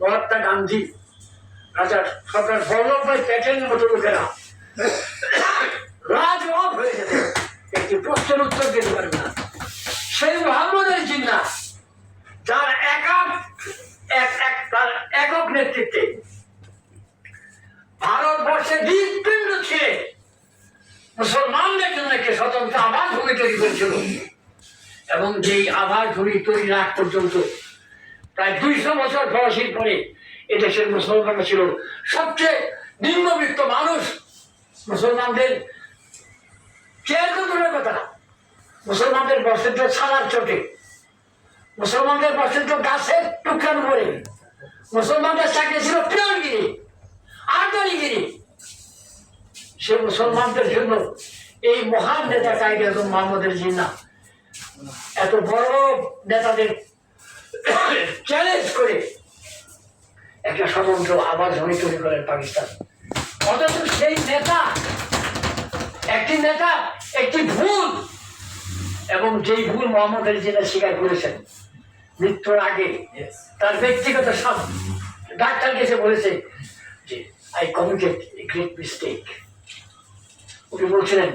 মহাত্মা গান্ধী। রাজা সরকার মতো লোকেরা। রাজবাব হয়ে যেতে একটি প্রশ্নের উত্তর দিতে পারবে না। সেই জিন্না, যার একক, এক এক, তার একক নেতৃত্বে ভারতবর্ষে হৃৎপিণ্ড ছিঁড়ে মুসলমানদের জন্য একটি স্বতন্ত্র আবাস ভূমি তৈরি করেছিল। এবং যেই আবাস ভূমি তৈরি আগ পর্যন্ত প্রায় দুইশো বছর ফরাসির পরে এদেশের মুসলমানরা ছিল সবচেয়ে নিম্নবিত্ত মানুষ। মুসলমানদের চেয়ার কথা মুসলমানদের বসের তো ছালার চোটে। মুসলমানদের বসের তো গাছের টুকরার উপরে। মুসলমানদের চাকরি ছিল পিয়নগিরি আর্দারিগিরি সে মুসলমানদের জন্য এই মহান নেতা আজম মোহাম্মদের জিন্না এত বড় নেতাদের চ্যালেঞ্জ করে একটা স্বতন্ত্র আবাস ভূমি তৈরি করেন পাকিস্তান। অথচ সেই নেতা একটি নেতা একটি ভুল। এবং যেই ভুল মোহাম্মদ আলী জিনা স্বীকার করেছেন মৃত্যুর আগে তার ব্যক্তিগত সব ডাক্তার কাছে বলেছে যে I committed a great mistake উনি বলছিলেন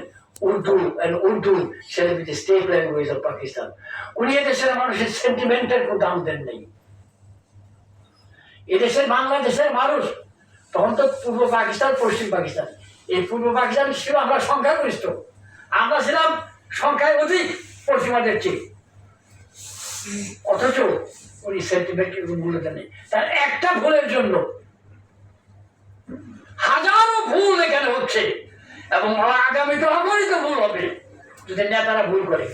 উর্দু অ্যান্ড উর্দু সেটা be state language of Pakistan উনি এদেশের মানুষের সেন্টিমেন্টের কোনো দাম দেন নেই। এদেশের বাংলাদেশের মানুষ, তখন তো পূর্ব পাকিস্তান, পশ্চিম পাকিস্তান। এই পূর্ব পাকিস্তান ছিল আমরা সংখ্যাগরিষ্ঠ। আমরা ছিলাম সংখ্যায় অধিক পশ্চিমাদের চেয়ে। অথচ উনি সেন্টিমেন্টের মূল্য নেই। তার একটা ভুলের জন্য হাজারো ভুল এখানে হচ্ছে এবং আগামী তো আগামীতে অগণিত ভুল হবে, যদি নেতারা ভুল করে।